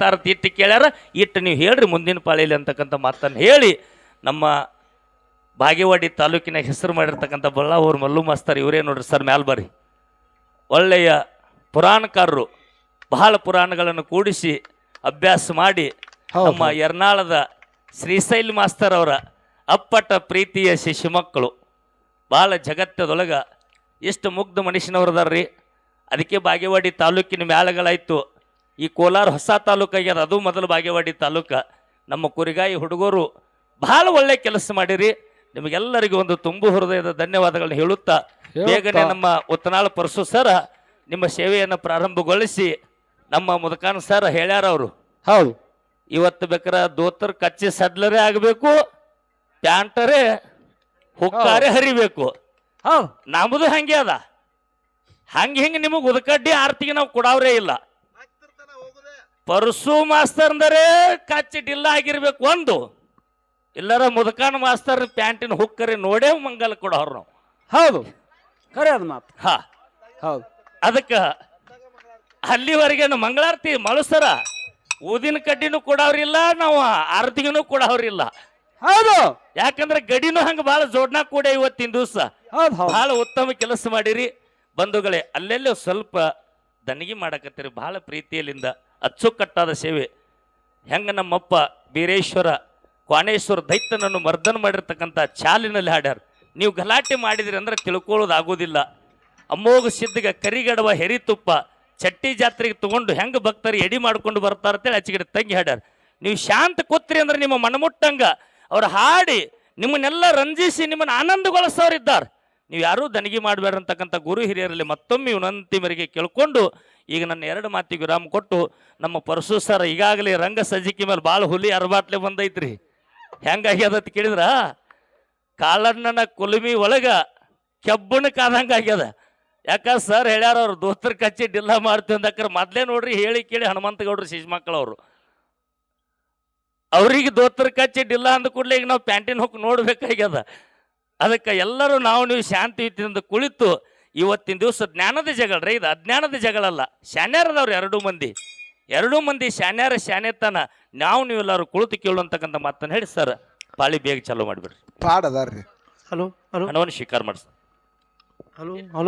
ತಾರ ಇಟ್ಟು ಕೇಳ್ಯಾರ ಇಟ್ಟು ನೀವು ಹೇಳ್ರಿ ಮುಂದಿನ ಪಾಳಿಯಲ್ಲಿ ಅಂತಕ್ಕಂಥ ಮಾತನ್ನು ಹೇಳಿ. ನಮ್ಮ ಬಾಗೇವಾಡಿ ತಾಲೂಕಿನ ಹೆಸರು ಮಾಡಿರ್ತಕ್ಕಂಥ ಬಳ್ಳಾವೂರು ಮಲ್ಲು ಮಾಸ್ತರ್ ಇವರೇ ನೋಡ್ರಿ ಸರ್ ಮ್ಯಾಲ ಬರ್ರಿ. ಒಳ್ಳೆಯ ಪುರಾಣಕಾರರು ಬಹಳ ಪುರಾಣಗಳನ್ನು ಕೂಡಿಸಿ ಅಭ್ಯಾಸ ಮಾಡಿ. ನಮ್ಮ ಎರ್ನಾಳದ ಶ್ರೀಶೈಲ್ ಮಾಸ್ತರ್ ಅವರ ಅಪ್ಪಟ ಪ್ರೀತಿಯ ಶಿಶು ಮಕ್ಕಳು. ಭಾಳ ಜಗತ್ತದೊಳಗೆ ಎಷ್ಟು ಮುಗ್ಧ ಮನುಷ್ಯನವ್ರದಾರ್ರಿ. ಅದಕ್ಕೆ ಬಾಗೇವಾಡಿ ತಾಲೂಕಿನ ಮ್ಯಾಳಗಳಾಯ್ತು ಈ ಕೋಲಾರ ಹೊಸ ತಾಲೂಕಾಗ್ಯದ ಅದು. ಮೊದಲು ಬಾಗೇವಾಡಿ ತಾಲೂಕ. ನಮ್ಮ ಕುರಿಗಾಯಿ ಹುಡುಗರು ಬಹಳ ಒಳ್ಳೆ ಕೆಲಸ ಮಾಡಿರಿ. ನಿಮಗೆಲ್ಲರಿಗೂ ಒಂದು ತುಂಬು ಹೃದಯದ ಧನ್ಯವಾದಗಳನ್ನ ಹೇಳುತ್ತಾ. ಬೇಗನೆ ನಮ್ಮ ಉತ್ತನಾಳ ಪರಸು ಸರ ನಿಮ್ಮ ಸೇವೆಯನ್ನು ಪ್ರಾರಂಭಗೊಳಿಸಿ ನಮ್ಮ ಮುದಕಾನ್ ಸರ್ ಹೇಳ್ಯಾರ ಅವರು. ಹೌದು. ಇವತ್ತು ಬೇಕಾರ ದೋತರ್ ಕಚ್ಚಿ ಸಡ್ಲರೇ ಆಗಬೇಕು ಪ್ಯಾಂಟರೇ ಹುಕ್ಕಾರೆ ಹರಿಬೇಕು. ಹೌದು. ನಮ್ಮದು ಹಂಗೆ ಅದ. ಹಂಗೆ ಹಿಂಗೆ ನಿಮಗೆ ಉದಕಡ್ಡಿ ಆರ್ತಿಗೆ ನಾವು ಕೊಡವರೇ ಇಲ್ಲ. ಪರಸು ಮಾಸ್ತರ್ ಅಂದರೆ ಕಚ್ಚಿ ಡಿಲ್ಲ ಆಗಿರ್ಬೇಕು ಒಂದು. ಇಲ್ಲರ ಮುದಕಾನ್ ಮಾಸ್ತರ್ ಪ್ಯಾಂಟಿನ ಹುಕ್ಕರಿ ನೋಡೇ ಮಂಗಲ ಕೊಡೋರು ನಾವು. ಹೌದು. ಖರೆ ಅದು ಮಾತು. ಹಾ. ಹೌದು. ಅದಕ್ಕೆ ಅಲ್ಲಿವರೆಗೆ ಮಂಗಳಾರತಿ ಮಳಸರ ಊದಿನ ಕಡ್ಡಿನೂ ಕೊಡೋರಿಲ್ಲ ನಾವು ಆರತಿಗೂ ಕೊಡೋರಿಲ್ಲ. ಹೌದು. ಯಾಕಂದ್ರೆ ಗಡಿನೂ ಹಂಗೆ ಭಾಳ ಜೋಡ್ನ ಕೂಡ ಇವತ್ತಿನ ದಿವಸ. ಬಹಳ ಉತ್ತಮ ಕೆಲಸ ಮಾಡಿರಿ. ಬಂಧುಗಳೇ ಅಲ್ಲೆಲ್ಲೋ ಸ್ವಲ್ಪ ದನಿಗೆ ಮಾಡಕತ್ತೀರಿ ಬಹಳ ಪ್ರೀತಿಯಲ್ಲಿಂದ. ಅಚ್ಚುಕಟ್ಟಾದ ಸೇವೆ. ಹೆಂಗೆ ನಮ್ಮಪ್ಪ ಬೀರೇಶ್ವರ ಕ್ವಾನೇಶ್ವರ ದೈತ್ಯನನ್ನು ಮರ್ದನ ಮಾಡಿರ್ತಕ್ಕಂಥ ಚಾಲಿನಲ್ಲಿ ಹಾಡ್ಯಾರ. ನೀವು ಗಲಾಟೆ ಮಾಡಿದಿರಿ ಅಂದ್ರೆ ತಿಳ್ಕೊಳ್ಳೋದು ಆಗೋದಿಲ್ಲ. ಅಮ್ಮೋಗ ಸಿದ್ಧಗ ಕರಿಗಡವ ಹೆರಿತುಪ್ಪ ಚಟ್ಟಿ ಜಾತ್ರೆಗೆ ತಗೊಂಡು ಹೆಂಗೆ ಭಕ್ತರು ಎಡಿ ಮಾಡ್ಕೊಂಡು ಬರ್ತಾರೆ ಅಂತೇಳಿ ತಂಗಿ ಹಾಡ್ಯಾರ. ನೀವು ಶಾಂತ ಕೂತ್ರಿ ಅಂದ್ರೆ ನಿಮ್ಮ ಮನಮುಟ್ಟಂಗ ಅವ್ರು ಹಾಡಿ ನಿಮ್ಮನ್ನೆಲ್ಲ ರಂಜಿಸಿ ನಿಮ್ಮನ್ನು ಆನಂದಗೊಳಿಸೋರಿದ್ದಾರೆ. ನೀವು ಯಾರೂ ದನಿಗೆ ಮಾಡಬೇಡ ಅಂತಕ್ಕಂಥ ಗುರು ಹಿರಿಯರಲ್ಲಿ ಮತ್ತೊಮ್ಮೆ ವಿನಂತಿ ಮೇರೆಗೆ ಕೇಳ್ಕೊಂಡು ಈಗ ನನ್ನ ಎರಡು ಮಾತಿಗೆ ವಿರಾಮ ಕೊಟ್ಟು ನಮ್ಮ ಪರಶು ಸರ್ ಈಗಾಗಲೇ ರಂಗ ಸಜ್ಜಿಕೆ ಮೇಲೆ ಭಾಳ ಹುಲಿ ಅರಬಾಟ್ಲೆ ಬಂದೈತ್ರಿ. ಹೆಂಗಾಗ್ಯದ ಅಂತ ಕೇಳಿದ್ರ? ಕಾಳಣ್ಣನ ಕುಲುಮಿ ಒಳಗ ಕೆಬ್ಬಣ ಕಾದಂಗೆ ಆಗ್ಯದ. ಯಾಕ ಸರ್ ಹೇಳ್ಯಾರ ಅವ್ರು ದೋಸ್ತರ ಕಚ್ಚಿ ಡಿಲ್ಲ ಮಾಡ್ತೀವಿ ಅಂದಕ್ರ ಮೊದಲೇ ನೋಡ್ರಿ ಹೇಳಿ ಕೇಳಿ ಹನುಮಂತ ಗೌಡ್ರು ಶಿಶುಮಕ್ಕಳು ಅವರು ಅವ್ರಿಗೆ ದೋಸ್ತರ ಕಚ್ಚಿ ಡಿಲ್ಲ ಅಂದ ಕೂಡಲೇ ಈಗ ನಾವು ಪ್ಯಾಂಟಿನ ಹೋಗಿ ನೋಡ್ಬೇಕಾಗ್ಯದ. ಅದಕ್ಕೆ ಎಲ್ಲರೂ ನಾವು ನೀವು ಶಾಂತಿಯುತಿಯಿಂದ ಕುಳಿತು ಇವತ್ತಿನ ದಿವಸ ಜ್ಞಾನದ ಜಗಳ ರೀ ಇದು ಅಜ್ಞಾನದ ಜಗಳಲ್ಲ ಶಾನ್ಯಾರದವ್ರು ಎರಡೂ ಮಂದಿ. ಎರಡೂ ಮಂದಿ ಶಾನ್ಯಾರ ಶಾನ್ಯತನ ನಾವು ನೀವೆಲ್ಲರೂ ಕುಳಿತು ಕೇಳುವಂತಕ್ಕಂಥ ಮಾತನ್ನು ಹೇಳಿ ಸರ್ ಪಾಳಿ ಬೇಗ ಚಾಲೂ ಮಾಡಿಬಿಡ್ರಿ. ಪಾಡದಾರ್ರಿ ಹಲೋ ಹಲೋ. ಹಣವನ್ನು ಸ್ವೀಕಾರ ಮಾಡಿ ಸರ್ ಹಲೋ ಹಲೋ.